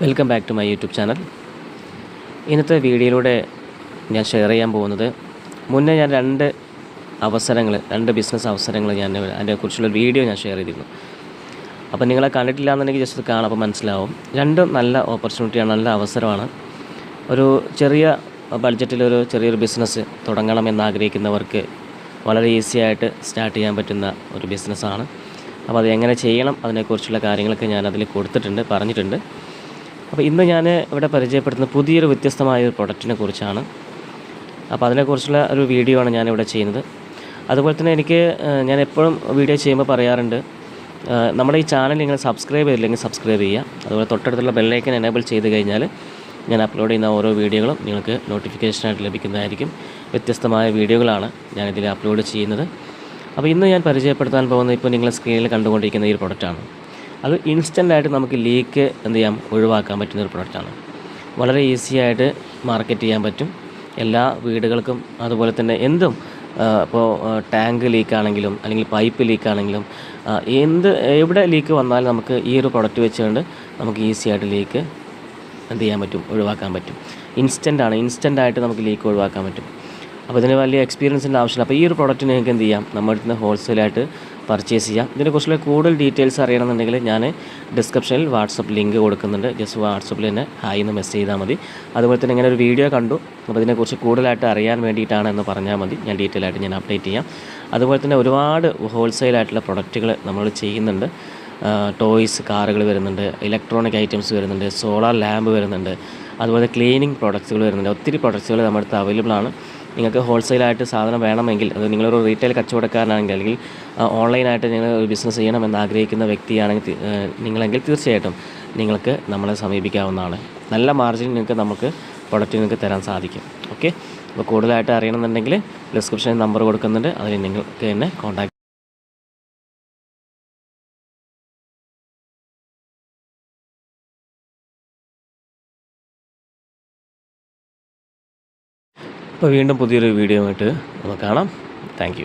Welcome back to my YouTube channel ഇന്നത്തെ വീഡിയോയിലൂടെ ഞാൻ ഷെയർ ചെയ്യാൻ പോകുന്നത് മുന്നേ ഞാൻ രണ്ട് അവസരങ്ങൾ രണ്ട് ബിസിനസ് അവസരങ്ങൾ ഞാൻ അതിനെക്കുറിച്ചുള്ള വീഡിയോ ഞാൻ ഷെയർ ചെയ്തിരുന്നു. അപ്പോൾ നിങ്ങളെ കണ്ടിട്ടില്ല എന്നുണ്ടെങ്കിൽ ജസ്റ്റ് കാണാം അപ്പോൾ മനസ്സിലാവും. രണ്ടും നല്ല ഓപ്പർച്യൂണിറ്റിയാണ് നല്ല അവസരമാണ്. ഒരു ചെറിയ ബഡ്ജറ്റിലൊരു ചെറിയൊരു ബിസിനസ് തുടങ്ങണമെന്ന് ആഗ്രഹിക്കുന്നവർക്ക് വളരെ ഈസി ആയിട്ട് സ്റ്റാർട്ട് ചെയ്യാൻ പറ്റുന്ന ഒരു ബിസിനസ്സാണ് അപ്പോൾ അത് എങ്ങനെ ചെയ്യണം അതിനെക്കുറിച്ചുള്ള കാര്യങ്ങളൊക്കെ ഞാൻ അതിൽ കൊടുത്തിട്ടുണ്ട് പറഞ്ഞിട്ടുണ്ട്. അപ്പോൾ ഇന്ന് ഞാൻ ഇവിടെ പരിചയപ്പെടുത്തുന്ന പുതിയൊരു വ്യത്യസ്തമായ ഒരു പ്രൊഡക്റ്റിനെ കുറിച്ചാണ്. അപ്പോൾ അതിനെക്കുറിച്ചുള്ള ഒരു വീഡിയോ ആണ് ഞാനിവിടെ ചെയ്യുന്നത്. അതുപോലെ തന്നെ എനിക്ക് ഞാൻ എപ്പോഴും വീഡിയോ ചെയ്യുമ്പോൾ പറയാറുണ്ട് നമ്മുടെ ഈ ചാനൽ നിങ്ങൾ സബ്സ്ക്രൈബ് ചെയ്തില്ലെങ്കിൽ സബ്സ്ക്രൈബ് ചെയ്യുക. അതുപോലെ തൊട്ടടുത്തുള്ള ബെല്ലൈക്കൻ എനേബിൾ ചെയ്ത് കഴിഞ്ഞാൽ ഞാൻ അപ്ലോഡ് ചെയ്യുന്ന ഓരോ വീഡിയോകളും നിങ്ങൾക്ക് നോട്ടിഫിക്കേഷനായിട്ട് ലഭിക്കുന്നതായിരിക്കും. വ്യത്യസ്തമായ വീഡിയോകളാണ് ഞാനിതിൽ അപ്ലോഡ് ചെയ്യുന്നത്. അപ്പോൾ ഇന്ന് ഞാൻ പരിചയപ്പെടുത്താൻ പോകുന്നത് ഇപ്പോൾ നിങ്ങൾ സ്ക്രീനിൽ കണ്ടുകൊണ്ടിരിക്കുന്ന ഈ പ്രൊഡക്റ്റാണ് അത് ഇൻസ്റ്റന്റ് ആയിട്ട് നമുക്ക് ലീക്ക് എന്ത് ചെയ്യാം ഒഴിവാക്കാൻ പറ്റുന്ന ഒരു പ്രൊഡക്റ്റാണ് വളരെ ഈസി ആയിട്ട് മാർക്കറ്റ് ചെയ്യാൻ പറ്റും. എല്ലാ വീടുകൾക്കും അതുപോലെ തന്നെ എന്തും ഇപ്പോൾ ടാങ്ക് ലീക്ക് ആണെങ്കിലും അല്ലെങ്കിൽ പൈപ്പ് ലീക്ക് ആണെങ്കിലും എന്ത് എവിടെ ലീക്ക് വന്നാലും നമുക്ക് ഈ ഒരു പ്രൊഡക്റ്റ് വെച്ചുകൊണ്ട് നമുക്ക് ഈസി ആയിട്ട് ലീക്ക് എന്ത് ചെയ്യാൻ പറ്റും ഒഴിവാക്കാൻ പറ്റും. ഇൻസ്റ്റന്റ് ആണ്. ഇൻസ്റ്റന്റ് ആയിട്ട് നമുക്ക് ലീക്ക് ഒഴിവാക്കാൻ പറ്റും. അപ്പോൾ ഇതിന് വലിയ എക്സ്പീരിയൻസിന്റെ ആവശ്യമില്ല. അപ്പോൾ ഈ ഒരു പ്രോഡക്റ്റ് നിങ്ങൾക്ക് എന്ത് ചെയ്യാം? നമ്മുടെ അടുത്ത് ഹോൾസെയിലായിട്ട് പർച്ചേസ് ചെയ്യാം. ഇതിനെക്കുറിച്ചുള്ള കൂടുതൽ ഡീറ്റെയിൽസ് അറിയണമെന്നുണ്ടെങ്കിൽ ഞാൻ ഡിസ്ക്രിപ്ഷനിൽ വാട്സപ്പ് ലിങ്ക് കൊടുക്കുന്നുണ്ട്. ജസ്റ്റ് വാട്സപ്പിൽ തന്നെ ഹായ് എന്ന് മെസ്സേജ് ചെയ്താൽ മതി. അതുപോലെ തന്നെ ഇങ്ങനെ ഒരു വീഡിയോ കണ്ടു. അപ്പോൾ ഇതിനെക്കുറിച്ച് കൂടുതലായിട്ട് അറിയാൻ വേണ്ടിയിട്ടാണ് എന്ന് പറഞ്ഞാൽ മതി. ഞാൻ ഡീറ്റെയിൽ ആയിട്ട് ഞാൻ അപ്ഡേറ്റ് ചെയ്യാം. അതുപോലെ തന്നെ ഒരുപാട് ഹോൾസെയിലായിട്ടുള്ള പ്രൊഡക്റ്റുകൾ നമ്മൾ ചെയ്യുന്നുണ്ട്. ടോയ്സ് കാറുകൾ വരുന്നുണ്ട്. ഇലക്ട്രോണിക് ഐറ്റംസ് വരുന്നുണ്ട്. സോളാർ ലാമ്പ് വരുന്നുണ്ട്. അതുപോലെ ക്ലീനിങ് പ്രോഡക്ട്സുകൾ വരുന്നുണ്ട്. ഒത്തിരി പ്രൊഡക്ട്സുകൾ നമ്മുടെ അടുത്ത് അവൈലബിൾ ആണ്. നിങ്ങൾക്ക് ഹോൾസെയിലായിട്ട് സാധനം വേണമെങ്കിൽ അത് നിങ്ങളൊരു റീറ്റെയിൽ കച്ചവടക്കാരനാണെങ്കിൽ അല്ലെങ്കിൽ ഓൺലൈനായിട്ട് നിങ്ങൾ ഒരു ബിസിനസ് ചെയ്യണമെന്ന് ആഗ്രഹിക്കുന്ന വ്യക്തിയാണെങ്കിൽ നിങ്ങളെങ്കിൽ തീർച്ചയായിട്ടും നിങ്ങൾക്ക് നമ്മളെ സമീപിക്കാവുന്നതാണ്. നല്ല മാർജിൻ നിങ്ങൾക്ക് നമുക്ക് പ്രൊഡക്റ്റ് നിങ്ങൾക്ക് തരാൻ സാധിക്കും. ഓക്കെ അപ്പോൾ കൂടുതലായിട്ട് അറിയണമെന്നുണ്ടെങ്കിൽ ഡിസ്ക്രിപ്ഷനിൽ നമ്പർ കൊടുക്കുന്നുണ്ട്. അതിൽ നിങ്ങൾക്ക് തന്നെ കോൺടാക്ട് അപ്പോൾ വീണ്ടും പുതിയൊരു വീഡിയോ ആയിട്ട് നമുക്ക് കാണാം. താങ്ക്